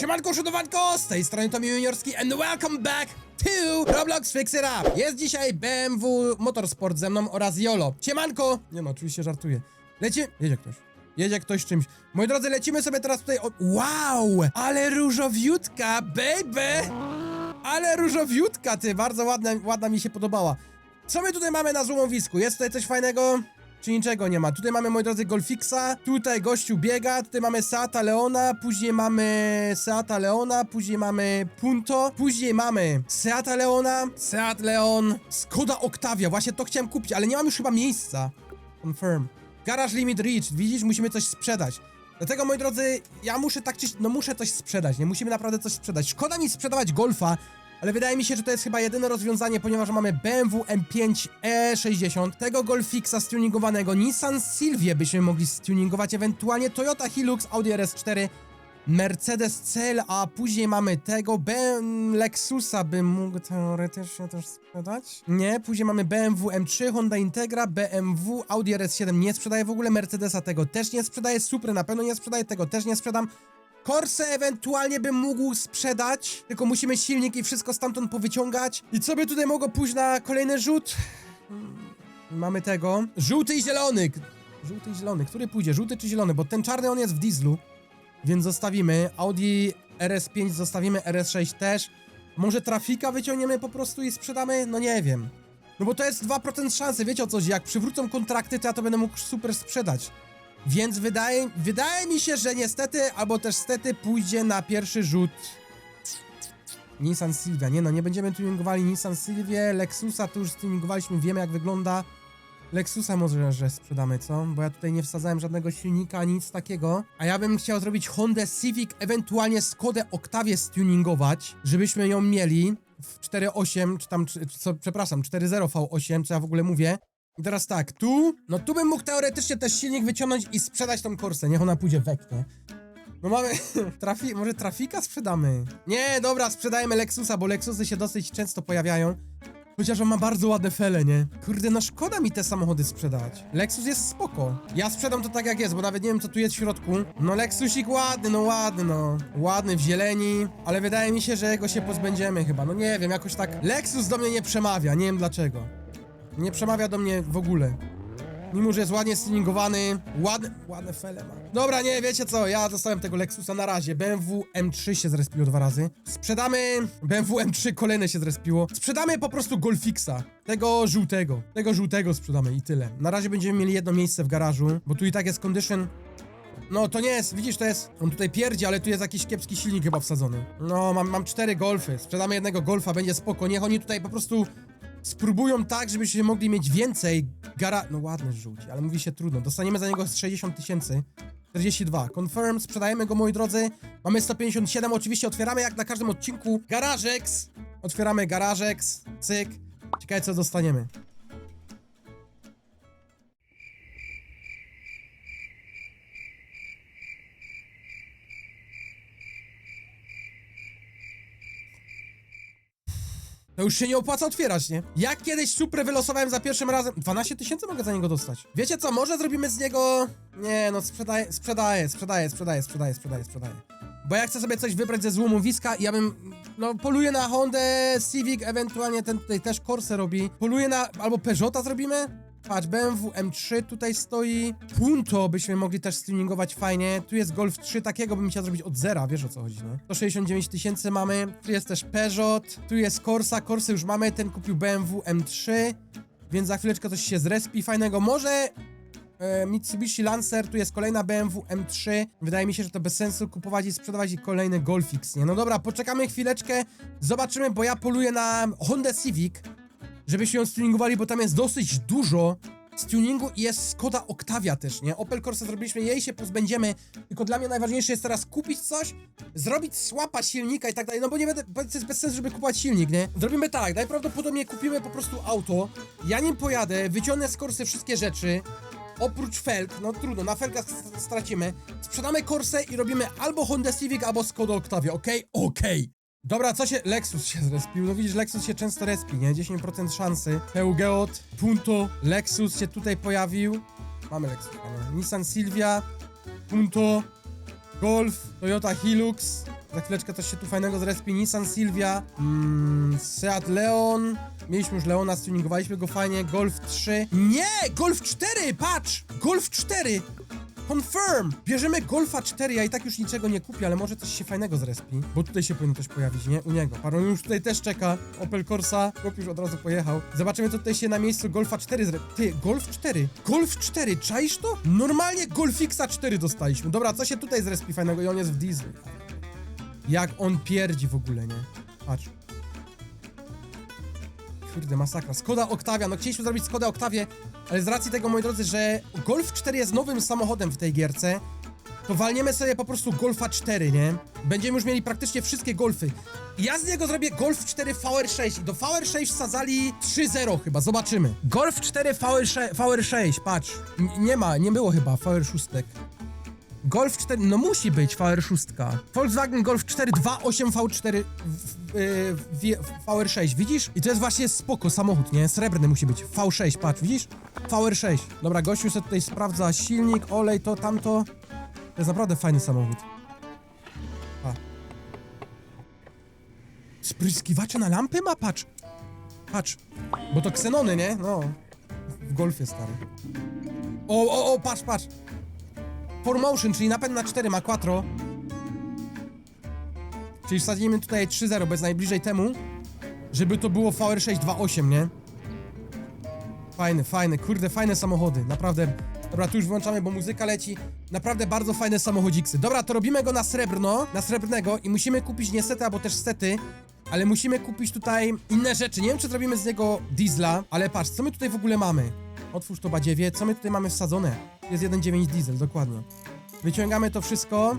Siemanko, szudowanko, z tej strony Tomi Juniorski and welcome back to Roblox Fix It Up. Jest dzisiaj BMW Motorsport ze mną oraz Jolo. Siemanko! Nie no, oczywiście żartuję. Leci... Jedzie ktoś. Jedzie ktoś czymś. Moi drodzy, lecimy sobie teraz tutaj. Wow! Ale różowiutka, baby! Ale różowiutka, ty, bardzo ładna, ładna mi się podobała. Co my tutaj mamy na złomowisku? Jest tutaj coś fajnego? Czy niczego nie ma? Tutaj mamy, moi drodzy, Golfixa, tutaj gościu biega, tutaj mamy Seata Leona, później mamy Seata Leona, później mamy Punto, później mamy Seata Leona, Seat Leon, Skoda Octavia, właśnie to chciałem kupić, ale nie mam już chyba miejsca. Confirm. Garage Limit Reach, widzisz, musimy coś sprzedać. Dlatego, moi drodzy, ja muszę tak czy... No muszę coś sprzedać, nie? Musimy naprawdę coś sprzedać. Szkoda mi sprzedawać Golfa, ale wydaje mi się, że to jest chyba jedyne rozwiązanie, ponieważ mamy BMW M5 E60, tego Golfixa stuningowanego, Nissan Silvia byśmy mogli stuningować, ewentualnie Toyota Hilux, Audi RS4, Mercedes CL, a później mamy tego, ben Lexusa bym mógł teoretycznie też sprzedać. Nie, później mamy BMW M3, Honda Integra, BMW, Audi RS7 nie sprzedaję w ogóle, Mercedesa tego też nie sprzedaję, Supry na pewno nie sprzedaję, tego też nie sprzedam. Corsę ewentualnie bym mógł sprzedać, tylko musimy silnik i wszystko stamtąd powyciągać. I co by tutaj mogło pójść na kolejny rzut? Hmm, Mamy tego. Żółty i zielony. Żółty i zielony. Który pójdzie? Żółty czy zielony? Bo ten czarny on jest w dieslu. Więc zostawimy. Audi RS5 zostawimy, RS6 też. Może trafika wyciągniemy po prostu i sprzedamy? No nie wiem. No bo to jest 2% szansy, wiecie o co chodzi? Jak przywrócą kontrakty, to ja to będę mógł super sprzedać. Więc wydaje, wydaje mi się, że niestety, albo też stety pójdzie na pierwszy rzut Nissan Silvia. Nie no, nie będziemy tuningowali Nissan Silvia, Lexusa to już tuningowaliśmy, wiemy jak wygląda. Lexusa może, że sprzedamy, co? Bo ja tutaj nie wsadzałem żadnego silnika, nic takiego. A ja bym chciał zrobić Honda Civic, ewentualnie Skodę Octavię stuningować, żebyśmy ją mieli w 4.8, czy tam, czy, co, przepraszam, 4.0 V8, co ja w ogóle mówię. I teraz tak, tu, no tu bym mógł teoretycznie też silnik wyciągnąć i sprzedać tą korsę, niech ona pójdzie wek, nie? No mamy, trafi, może trafika sprzedamy? Nie, dobra, sprzedajmy Lexusa, bo Lexusy się dosyć często pojawiają. Chociaż on ma bardzo ładne fele, nie? Kurde, no szkoda mi te samochody sprzedać. Lexus jest spoko. Ja sprzedam to tak jak jest, bo nawet nie wiem co tu jest w środku. No Lexusik ładny, no ładny, no. Ładny w zieleni, ale wydaje mi się, że jego się pozbędziemy chyba. No nie wiem, jakoś tak... Lexus do mnie nie przemawia, nie wiem dlaczego. Nie przemawia do mnie w ogóle. Mimo, że jest ładnie stuningowany, ładne, ładne fele ma. Dobra, nie, wiecie co, ja dostałem tego Lexusa na razie. BMW M3 się zrespiło dwa razy. Sprzedamy BMW M3, kolejne się zrespiło. Sprzedamy po prostu Golfixa. Tego żółtego. Tego żółtego sprzedamy i tyle. Na razie będziemy mieli jedno miejsce w garażu, bo tu i tak jest condition no to nie jest, widzisz, to jest. On tutaj pierdzi, ale tu jest jakiś kiepski silnik chyba wsadzony. No, mam, mam cztery golfy. Sprzedamy jednego golfa, będzie spoko. Niech oni tutaj po prostu spróbują tak, żebyśmy mogli mieć więcej gara... No ładny żółci, ale mówi się trudno. Dostaniemy za niego z 60 tysięcy. 42. Confirm, sprzedajemy go, moi drodzy. Mamy 157, oczywiście otwieramy jak na każdym odcinku garażeks. Otwieramy garażeks, cyk. Ciekawe co dostaniemy. To już się nie opłaca otwierać, nie? Jak kiedyś Suprę wylosowałem za pierwszym razem... 12 tysięcy mogę za niego dostać. Wiecie co, może zrobimy z niego... Nie, no sprzedaję, sprzedaję, sprzedaję, sprzedaję, sprzedaję, sprzedaję, sprzedaję. Bo ja chcę sobie coś wybrać ze złomowiska i ja bym... No, poluję na Hondę Civic, ewentualnie ten tutaj też Corsa robi. Poluję na... albo Peugeota zrobimy? Patrz, BMW M3 tutaj stoi. Punto byśmy mogli też stuningować fajnie. Tu jest Golf 3, takiego bym chciał zrobić od zera, wiesz o co chodzi, nie? 169 tysięcy mamy. Tu jest też Peugeot. Tu jest Corsa, Corsa już mamy. Ten kupił BMW M3. Więc za chwileczkę coś się zrespi fajnego. Może e, Mitsubishi Lancer, tu jest kolejna BMW M3. Wydaje mi się, że to bez sensu kupować i sprzedawać i kolejny Golfix, nie? No dobra, poczekamy chwileczkę, zobaczymy, bo ja poluję na Honda Civic, żebyśmy ją stuningowali, bo tam jest dosyć dużo tuningu i jest Skoda Octavia też, nie? Opel Corsa zrobiliśmy, jej się pozbędziemy, tylko dla mnie najważniejsze jest teraz kupić coś, zrobić słapa silnika i tak dalej, no bo nie będę, bo jest bez sensu, żeby kupować silnik, nie? Zrobimy tak, najprawdopodobniej kupimy po prostu auto, ja nim pojadę, wyciągnę z Corsy wszystkie rzeczy, Oprócz felg, no trudno, na felgach st- stracimy. Sprzedamy Corsę i robimy albo Honda Civic, albo Skoda Octavia, okej? Okej. Dobra, co się... Lexus się zrespił. No widzisz, Lexus się często respi, nie? 10% szansy. Peugeot, Punto, Lexus się tutaj pojawił. Mamy Lexus, mamy. Nissan Silvia, Punto, Golf, Toyota Hilux, Za chwileczkę coś się tu fajnego zrespi. Nissan Silvia, mm, Seat Leon. Mieliśmy już Leona, stuningowaliśmy go fajnie. Golf 3. Nie! Golf 4! Patrz! Golf 4! Confirm! Bierzemy Golfa 4, ja i tak już niczego nie kupię, ale może coś się fajnego zrespi. Bo tutaj się powinno coś pojawić, nie? U niego. Paron już tutaj też czeka. Opel Corsa. Chłop już od razu pojechał. Zobaczymy, co tutaj się na miejscu Golfa 4 zre... Ty, Golf 4. Golf 4, czaisz to? Normalnie Golfixa 4 dostaliśmy. Dobra, co się tutaj zrespi fajnego? I on jest w dieslu. Jak on pierdzi w ogóle, nie? Patrz. Kurde, masakra. Skoda Octavia, no chcieliśmy zrobić Skoda Octavię, ale z racji tego, moi drodzy, że Golf 4 jest nowym samochodem w tej gierce, to walniemy sobie po prostu Golfa 4, nie? Będziemy już mieli praktycznie wszystkie Golfy. Ja z niego zrobię Golf 4 VR6 i do VR6 wsadzali 3.0 chyba, zobaczymy. Golf 4 VR6, VR6 patrz. N nie ma, nie było chyba VR6. Golf 4, no musi być VR6. Volkswagen Golf 4 2.8 V4 w, VR6, widzisz? I to jest właśnie spoko samochód, nie? Srebrny musi być. V6, patrz, widzisz? VR6. Dobra, gościu sobie tutaj sprawdza silnik, olej, to, tamto. To jest naprawdę fajny samochód. A. Spryskiwacze na lampy ma? Patrz. Patrz. Bo to ksenony, nie? No. W golfie, stary. O, o, o, patrz, patrz. 4Motion, czyli napęd na 4 ma quattro. Czyli wsadzimy tutaj 3.0, bo jest najbliżej temu, żeby to było VR6 2.8, nie? Fajne, fajne, kurde, fajne samochody, naprawdę. Dobra, tu już wyłączamy, bo muzyka leci. Naprawdę bardzo fajne samochodziksy. Dobra, to robimy go na srebrno, na srebrnego i musimy kupić niestety, albo też sety, ale musimy kupić tutaj inne rzeczy. Nie wiem, czy zrobimy z niego diesla, ale patrz, co my tutaj w ogóle mamy? Otwórz to badziewie, co my tutaj mamy wsadzone? Jest 1.9 diesel, dokładnie. Wyciągamy to wszystko.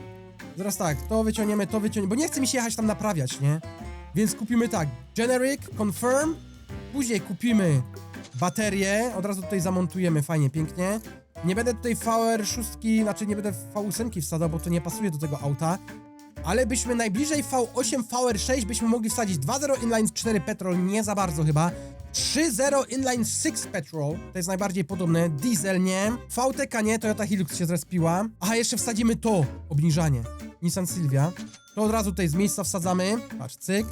Zaraz tak, to wyciągniemy, to wyciągniemy, bo nie chce mi się jechać tam naprawiać, nie? Więc kupimy tak, generic, confirm, później kupimy baterię, od razu tutaj zamontujemy, fajnie, pięknie. Nie będę tutaj VR6, znaczy nie będę V8 wsadzał, bo to nie pasuje do tego auta. Ale byśmy najbliżej V8, VR6 byśmy mogli wsadzić 2.0 inline 4 petrol, nie za bardzo chyba. 3.0 inline 6 petrol, to jest najbardziej podobne, diesel nie, VTK nie, Toyota Hilux się zrespiła. Aha, jeszcze wsadzimy to, obniżanie, Nissan Silvia. To od razu tutaj z miejsca wsadzamy, patrz, cyk.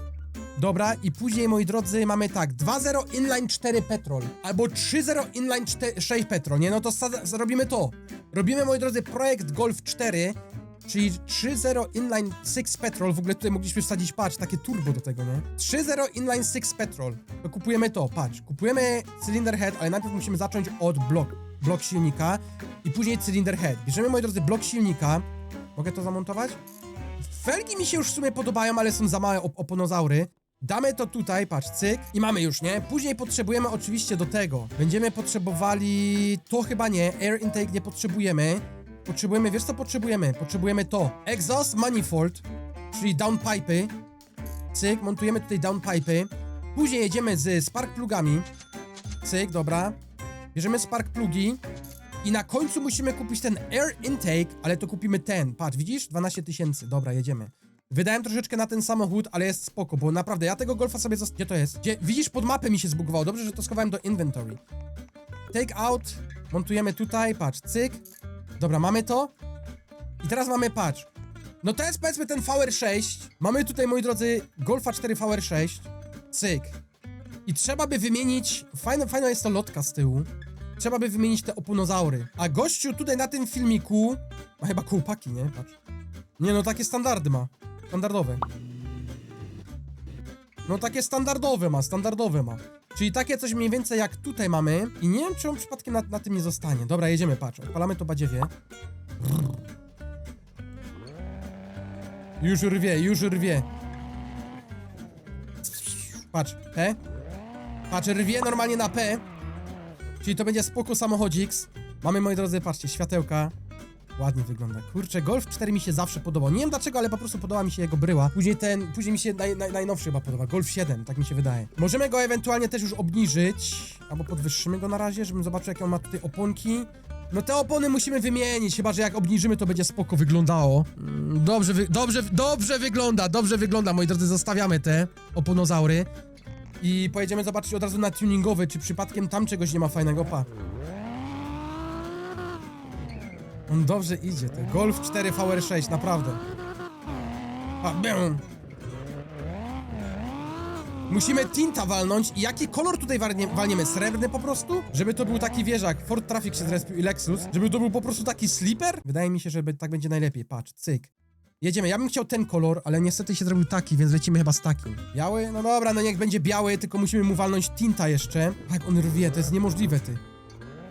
Dobra, i później, moi drodzy, mamy tak, 2.0 inline 4 petrol, albo 3.0 inline 4, 6 petrol, nie? No to robimy to. Robimy, moi drodzy, projekt Golf 4, czyli 3.0 inline 6 petrol, w ogóle tutaj mogliśmy wsadzić, patrz, takie turbo do tego, nie? 3.0 inline 6 petrol, to kupujemy to, patrz, kupujemy cylinder head, ale najpierw musimy zacząć od blok, blok silnika i później cylinder head. Bierzemy, moi drodzy, blok silnika, mogę to zamontować? Felgi mi się już w sumie podobają, ale są za małe op oponozaury. Damy to tutaj, patrz, cyk i mamy już, nie? Później potrzebujemy oczywiście do tego. Będziemy potrzebowali... To chyba nie, air intake nie potrzebujemy. Potrzebujemy, wiesz co potrzebujemy? Potrzebujemy to. Exhaust manifold, czyli downpipe'y. Cyk, montujemy tutaj downpipe'y. Później jedziemy z spark plugami. Cyk, dobra. Bierzemy spark plugi. I na końcu musimy kupić ten air intake, ale to kupimy ten. Patrz, widzisz? 12 tysięcy. Dobra, jedziemy. Wydałem troszeczkę na ten samochód, ale jest spoko, bo naprawdę ja tego golfa sobie zost... Gdzie to jest? Gdzie... Widzisz, pod mapę mi się zbugowało. Dobrze, że to schowałem do inventory. Take out. Montujemy tutaj, patrz, cyk. Dobra, mamy to. I teraz mamy, patrz. No to jest powiedzmy ten VR6. Mamy tutaj, moi drodzy, Golfa 4 VR6. Cyk. I trzeba by wymienić... Fajna, fajna jest to lotka z tyłu. Trzeba by wymienić te oponozaury. A gościu tutaj na tym filmiku... Ma chyba kołpaki, nie? Patrz. Nie no, takie standardy ma. Standardowe. No takie standardowe ma, standardowe ma. Czyli takie coś mniej więcej jak tutaj mamy. I nie wiem, czy on przypadkiem na, na tym nie zostanie. Dobra, jedziemy, patrz. Odpalamy to badziewie. Już rwie, już rwie. Patrz, P. Patrz, rwie normalnie na P. Czyli to będzie spoko samochodziks. Mamy, moi drodzy, patrzcie, światełka. Ładnie wygląda. Kurczę, Golf 4 mi się zawsze podobał. Nie wiem dlaczego, ale po prostu podoba mi się jego bryła. Później ten, później mi się naj, naj, najnowszy chyba podoba. Golf 7, tak mi się wydaje. Możemy go ewentualnie też już obniżyć. Albo podwyższymy go na razie, żebym zobaczył, jakie on ma tutaj oponki. No te opony musimy wymienić, chyba że jak obniżymy, to będzie spoko wyglądało. Mm, Dobrze, wy, dobrze, dobrze wygląda, dobrze wygląda, moi drodzy, zostawiamy te oponozaury. I pojedziemy zobaczyć od razu na tuningowy, czy przypadkiem tam czegoś nie ma fajnego, pa. On dobrze idzie, to Golf 4 VR6, naprawdę. A, bę. Musimy tinta walnąć i jaki kolor tutaj walnie, walniemy? Srebrny po prostu? Żeby to był taki wieżak, Ford Traffic się zrespił i Lexus, żeby to był po prostu taki sleeper? Wydaje mi się, że tak będzie najlepiej, patrz, cyk. Jedziemy, ja bym chciał ten kolor, ale niestety się zrobił taki, więc lecimy chyba z takim. Biały? No dobra, no niech będzie biały, tylko musimy mu walnąć tinta jeszcze. Tak, on rwie, to jest niemożliwe, ty.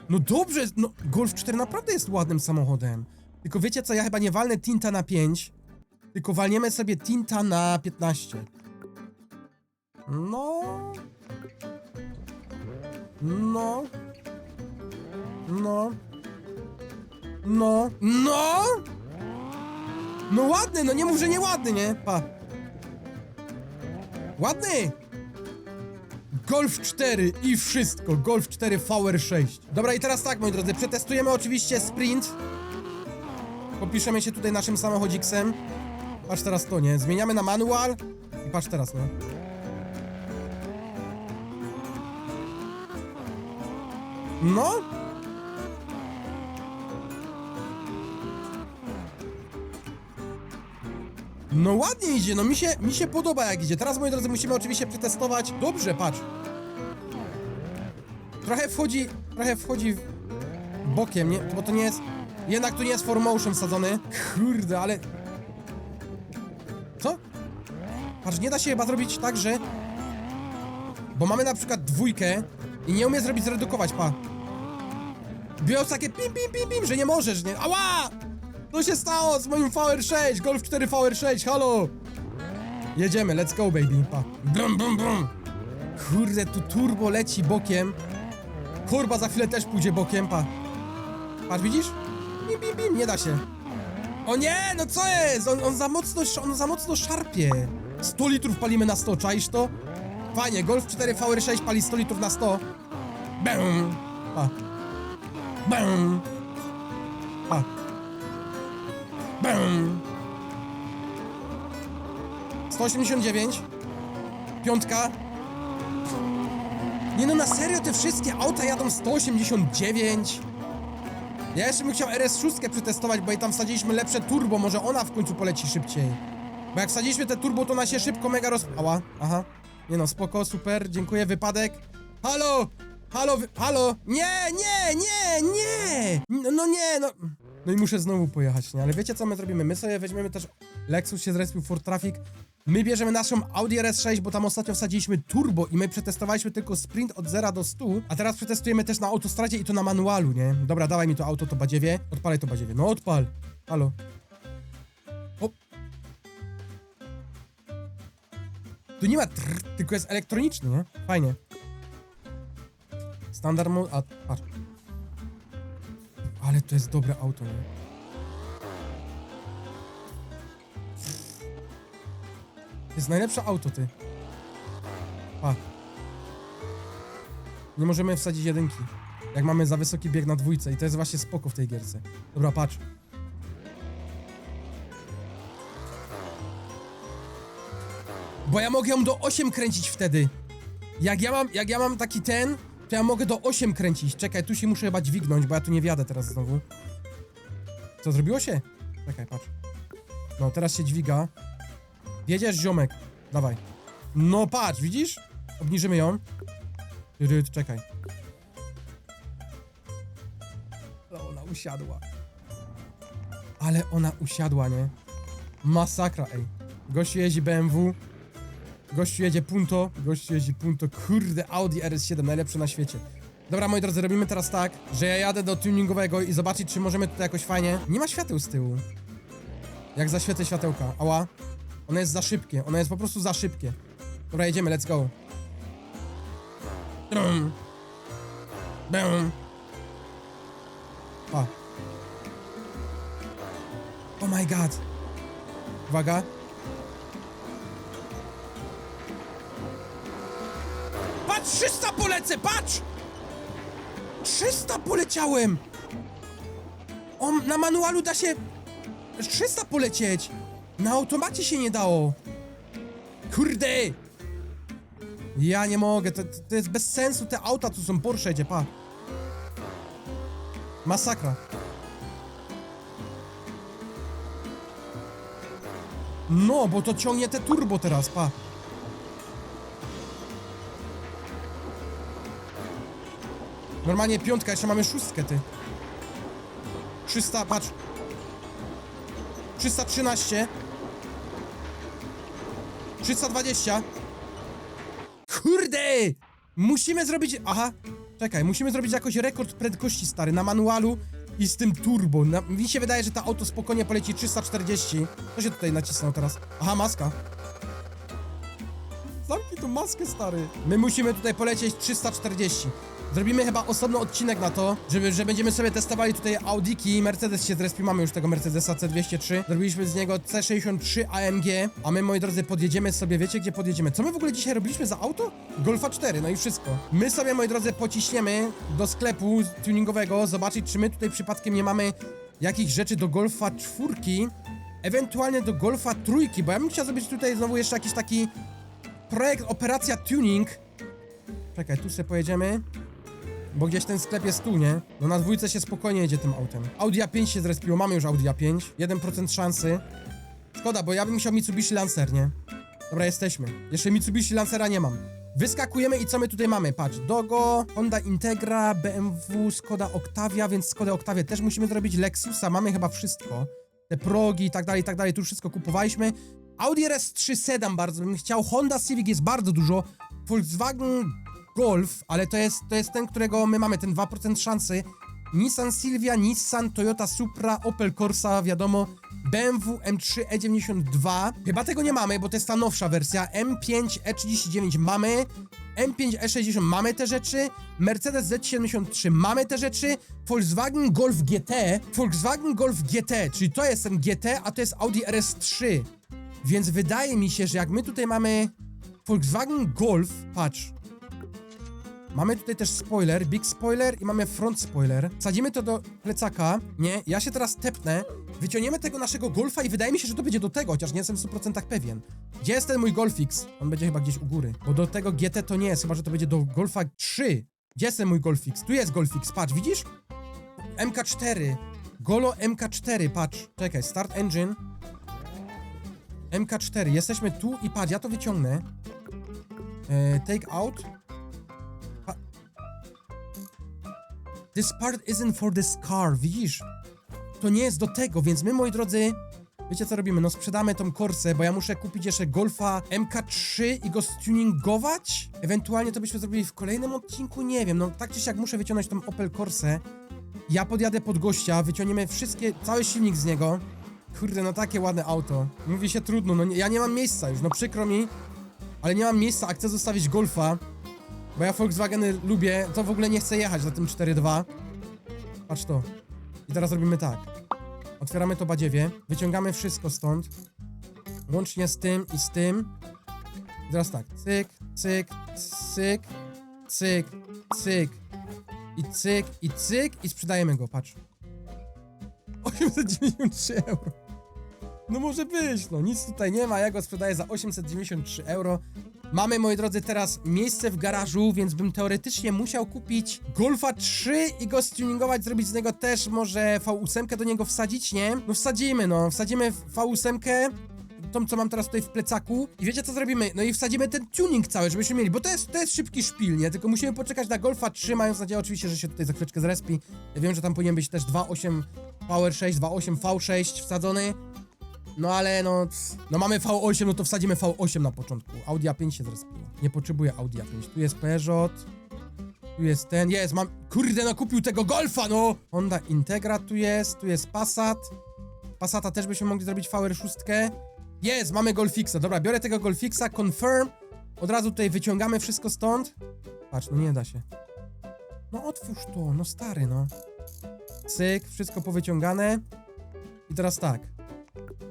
No dobrze, no Golf 4 naprawdę jest ładnym samochodem. Tylko wiecie co, ja chyba nie walnę tinta na 5, tylko walniemy sobie tinta na 15. No. No. No. No. No! No ładny, no nie mów, że nie ładny, nie? Pa. Ładny! Golf 4 i wszystko. Golf 4 VR6. Dobra, i teraz tak, moi drodzy, przetestujemy oczywiście sprint. Popiszemy się tutaj naszym samochodziksem. Patrz teraz to, nie? Zmieniamy na manual. I patrz teraz, no. No? No ładnie idzie, no mi się, mi się podoba jak idzie. Teraz, moi drodzy, musimy oczywiście przetestować. Dobrze, patrz. Trochę wchodzi, trochę wchodzi w- bokiem, nie? Bo to nie jest, jednak to nie jest 4Motion wsadzony. Kurde, ale... Co? Patrz, nie da się chyba zrobić tak, że... Bo mamy na przykład dwójkę i nie umie zrobić zredukować, pa. Biorąc takie pim, pim, pim, pim, że nie możesz, nie? Ała! Co się stało z moim VR6? Golf 4 VR6, halo! Jedziemy, let's go, baby, pa. Brum, brum, brum. Kurde, tu turbo leci bokiem. Kurwa, za chwilę też pójdzie bokiem, pa. Patrz, widzisz? Bim, bim, bim, nie da się. O nie, no co jest? On, on za mocno, on za mocno szarpie. 100 litrów palimy na 100, czaisz to? Fajnie, Golf 4 VR6 pali 100 litrów na 100. Bum. Pa. Bum. Bum. 189. Piątka. Nie no, na serio te wszystkie auta jadą 189. Ja jeszcze bym chciał RS6 przetestować, bo jej tam wsadziliśmy lepsze turbo, może ona w końcu poleci szybciej. Bo jak wsadziliśmy te turbo, to ona się szybko mega rozpała. Aha. Nie no, spoko, super, dziękuję, wypadek. Halo! Halo, halo! Nie, nie, nie, nie! No, no nie, no... No i muszę znowu pojechać, nie? Ale wiecie co my zrobimy? My sobie weźmiemy też... Lexus się zrespił Ford Traffic. My bierzemy naszą Audi RS6, bo tam ostatnio wsadziliśmy turbo i my przetestowaliśmy tylko sprint od 0 do 100, a teraz przetestujemy też na autostradzie i to na manualu, nie? Dobra, dawaj mi to auto, to badziewie. Odpalaj to badziewie. No odpal. Halo. O. Tu nie ma trrr, tylko jest elektroniczny, nie? Fajnie. Standard mode, a patrz. Ale to jest dobre auto, nie? To jest najlepsze auto, ty. Pa. Nie możemy wsadzić jedynki. Jak mamy za wysoki bieg na dwójce i to jest właśnie spoko w tej gierce. Dobra, patrz. Bo ja mogę ją do 8 kręcić wtedy. Jak ja mam, jak ja mam taki ten, to ja mogę do 8 kręcić. Czekaj, tu się muszę chyba dźwignąć, bo ja tu nie wjadę teraz znowu. Co, zrobiło się? Czekaj, patrz. No, teraz się dźwiga. Jedziesz, ziomek. Dawaj. No patrz, widzisz? Obniżymy ją. Ryt, czekaj. Ale ona usiadła. Ale ona usiadła, nie? Masakra, ej. Gościu jeździ BMW. Gościu jedzie Punto. Gościu jeździ Punto. Kurde, Audi RS7, najlepsze na świecie. Dobra, moi drodzy, robimy teraz tak, że ja jadę do tuningowego i zobaczyć, czy możemy tutaj jakoś fajnie... Nie ma świateł z tyłu. Jak zaświecę światełka. Ała. One jest za szybkie, one jest po prostu za szybkie. Dobra, jedziemy, let's go. Trum. Bum. Pa. Oh my god. Uwaga. 300 polecę, patrz! 300 poleciałem! On na manualu da się 300 polecieć! Na automacie się nie dało! Kurde! Ja nie mogę, to, to jest bez sensu, te auta tu są Porsche, jedzie, pa. Masakra. No, bo to ciągnie te turbo teraz, pa. Normalnie piątka, jeszcze mamy szóstkę, ty. 300, patrz. 313. 320. Kurde! Musimy zrobić... Aha. Czekaj, musimy zrobić jakoś rekord prędkości, stary, na manualu i z tym turbo. Na, mi się wydaje, że to auto spokojnie poleci 340. Co się tutaj nacisnął teraz? Aha, maska. Zamknij tą maskę, stary. My musimy tutaj polecieć 340. Zrobimy chyba osobny odcinek na to, żeby, że będziemy sobie testowali tutaj Audiki. Mercedes się zrespi, mamy już tego Mercedesa C203. Zrobiliśmy z niego C63 AMG, a my, moi drodzy, podjedziemy sobie, wiecie gdzie podjedziemy? Co my w ogóle dzisiaj robiliśmy za auto? Golfa 4, no i wszystko. My sobie, moi drodzy, pociśniemy do sklepu tuningowego, zobaczyć, czy my tutaj przypadkiem nie mamy jakichś rzeczy do Golfa 4, ewentualnie do Golfa trójki, bo ja bym chciał zrobić tutaj znowu jeszcze jakiś taki projekt Operacja Tuning. Czekaj, tu sobie pojedziemy. Bo gdzieś ten sklep jest tu, nie? No na dwójce się spokojnie jedzie tym autem. Audi A5 się zrespiło, mamy już Audi A5. 1% szansy. Szkoda, bo ja bym chciał Mitsubishi Lancer, nie? Dobra, jesteśmy. Jeszcze Mitsubishi Lancera nie mam. Wyskakujemy i co my tutaj mamy? Patrz, Dogo, Honda Integra, BMW, Skoda Octavia, więc Skoda Octavia też musimy zrobić. Lexusa, mamy chyba wszystko. Te progi i tak dalej, i tak dalej, tu wszystko kupowaliśmy. Audi RS3 Sedan bardzo bym chciał, Honda Civic jest bardzo dużo, Volkswagen Golf, ale to jest, to jest ten, którego my mamy, ten 2% szansy. Nissan Silvia, Nissan, Toyota Supra, Opel Corsa, wiadomo, BMW M3 E92. Chyba tego nie mamy, bo to jest ta nowsza wersja. M5 E39 mamy, M5 E60 mamy te rzeczy, Mercedes Z73 mamy te rzeczy, Volkswagen Golf GT, Volkswagen Golf GT, czyli to jest ten GT, a to jest Audi RS3. Więc wydaje mi się, że jak my tutaj mamy Volkswagen Golf, patrz, Mamy tutaj też spoiler, big spoiler i mamy front spoiler. Wsadzimy to do plecaka, nie? Ja się teraz tepnę, wyciągniemy tego naszego Golfa i wydaje mi się, że to będzie do tego, chociaż nie jestem w 100% pewien. Gdzie jest ten mój Golfix? On będzie chyba gdzieś u góry, bo do tego GT to nie jest, chyba, że to będzie do Golfa 3. Gdzie jest ten mój Golfix? Tu jest Golfix, patrz, widzisz? MK4. Golo MK4, patrz. Czekaj, start engine. MK4, jesteśmy tu i patrz, ja to wyciągnę. E, take out. This part isn't for this car, widzisz? To nie jest do tego, więc my, moi drodzy, wiecie co robimy? No sprzedamy tą Corsę, bo ja muszę kupić jeszcze Golfa MK3 i go stuningować? Ewentualnie to byśmy zrobili w kolejnym odcinku, nie wiem, no tak czy siak muszę wyciągnąć tą Opel Corsę. Ja podjadę pod gościa, wyciągniemy wszystkie, cały silnik z niego. Kurde, no takie ładne auto. Mówi się trudno, no nie, ja nie mam miejsca już, no przykro mi, ale nie mam miejsca, a chcę zostawić Golfa. Bo ja Volkswageny lubię, to w ogóle nie chcę jechać na tym 4.2. Patrz to. I teraz robimy tak. Otwieramy to badziewie, wyciągamy wszystko stąd. Łącznie z tym i z tym. I teraz tak. Cyk, cyk, cyk, cyk, cyk. I cyk, i cyk, i sprzedajemy go, patrz. 893 euro. No może być, no nic tutaj nie ma, ja go sprzedaję za 893 euro. Mamy, moi drodzy, teraz miejsce w garażu, więc bym teoretycznie musiał kupić Golfa 3 i go stuningować, zrobić z niego też może V8 do niego wsadzić, nie? No wsadzimy, no, wsadzimy V8, tą, co mam teraz tutaj w plecaku. I wiecie, co zrobimy? No i wsadzimy ten tuning cały, żebyśmy mieli, bo to jest, to jest szybki szpil, nie? Tylko musimy poczekać na Golfa 3, mając nadzieję oczywiście, że się tutaj za chwileczkę zrespi. Ja wiem, że tam powinien być też 2.8 Power 6, 2.8 V6 wsadzony. No ale no, no mamy V8, no to wsadzimy V8 na początku. Audi A5 się zrespiło. Nie potrzebuję Audi A5. Tu jest Peugeot. Tu jest ten, jest, mam, kurde, no kupił tego Golfa, no! Honda Integra tu jest, tu jest Passat. Passata też byśmy mogli zrobić VR6. Jest, mamy Golfixa. Dobra, biorę tego Golfixa, confirm. Od razu tutaj wyciągamy wszystko stąd. Patrz, no nie da się. No otwórz to, no stary, no. Cyk, wszystko powyciągane. I teraz tak.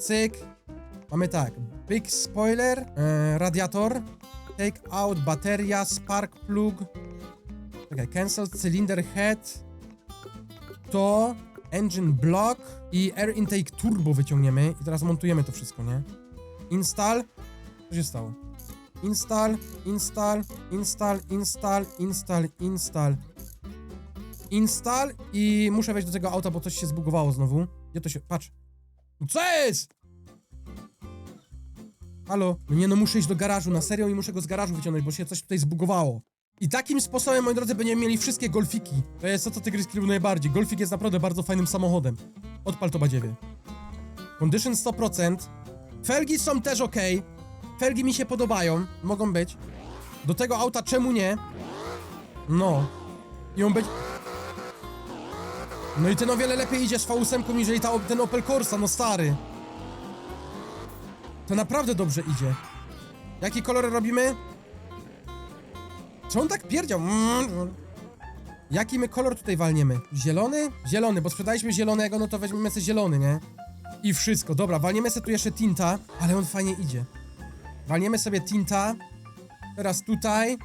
Cyk. Mamy tak. Big spoiler, e, radiator, take out, bateria, spark plug. Czekaj, cancel, cylinder head. To, engine block i air intake turbo wyciągniemy. I teraz montujemy to wszystko, nie? Install. Co się stało? Install, install, install, install, install, install. Install i muszę wejść do tego auta, bo coś się zbugowało znowu. Gdzie to się... Patrz. Co jest? Halo? No nie no, muszę iść do garażu, na serio i muszę go z garażu wyciągnąć, bo się coś tutaj zbugowało. I takim sposobem, moi drodzy, będziemy mieli wszystkie golfiki. To jest to, co Tygryski lubią najbardziej. Golfik jest naprawdę bardzo fajnym samochodem. Odpal to badziewie. Condition 100%. Felgi są też ok. Felgi mi się podobają, mogą być. Do tego auta czemu nie? No. I on będzie... No i ten o wiele lepiej idzie z V8 niżeli ta, ten Opel Corsa, no stary. To naprawdę dobrze idzie. Jaki kolor robimy? Co on tak pierdział? Mm. Jaki my kolor tutaj walniemy? Zielony? Zielony, bo sprzedaliśmy zielonego, no to weźmiemy sobie zielony, nie? I wszystko, dobra, walniemy sobie tu jeszcze tinta, ale on fajnie idzie. Walniemy sobie tinta. Teraz tutaj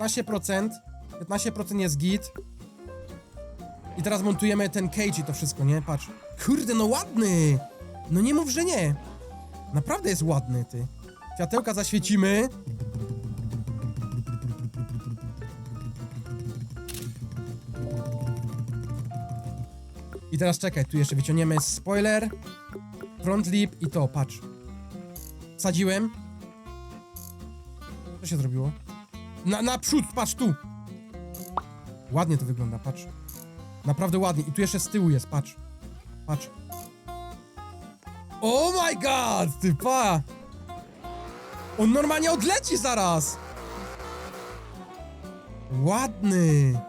15%. 15% jest git. I teraz montujemy ten cage i to wszystko, nie? Patrz. Kurde, no ładny! No nie mów, że nie. Naprawdę jest ładny, ty. Światełka zaświecimy. I teraz czekaj, tu jeszcze wyciągniemy spoiler, front lip i to, patrz. Sadziłem. Co się zrobiło? Na, naprzód, patrz tu! Ładnie to wygląda, patrz. Naprawdę ładnie. I tu jeszcze z tyłu jest, patrz. Patrz. Oh my god, ty pa! On normalnie odleci zaraz! Ładny!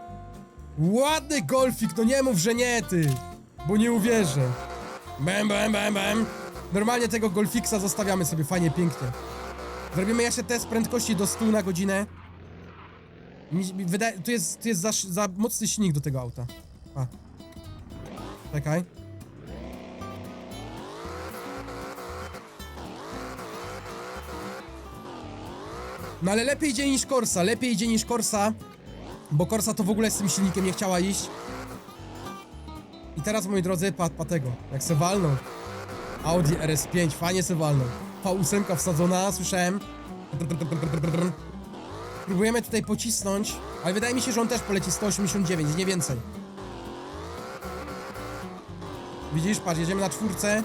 Ładny golfik, no nie mów, że nie, ty! Bo nie uwierzę. Bam, bam, bam, bam. Normalnie tego golfiksa zostawiamy sobie fajnie, pięknie. Zrobimy jeszcze test prędkości do 100 na godzinę. Mi, mi wydaje, tu jest, tu jest za, za mocny silnik do tego auta. A. Czekaj. No ale lepiej idzie niż Corsa, lepiej idzie niż Corsa, bo Corsa to w ogóle z tym silnikiem nie chciała iść. I teraz, moi drodzy, pat, pat tego, jak se walną. Audi RS5, fajnie se walną. V8 wsadzona, słyszałem. Próbujemy tutaj pocisnąć, ale wydaje mi się, że on też poleci 189, nie więcej. Widzisz, patrz, jedziemy na czwórce.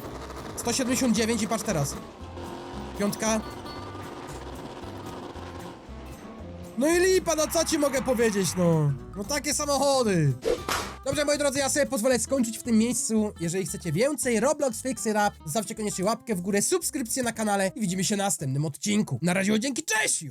179 i patrz teraz. Piątka. No i lipa, no co ci mogę powiedzieć, no. No takie samochody. Dobrze, moi drodzy, ja sobie pozwolę skończyć w tym miejscu. Jeżeli chcecie więcej Roblox Fix It Up, zostawcie koniecznie łapkę w górę, subskrypcję na kanale i widzimy się w następnym odcinku. Na razie, dzięki, cześć!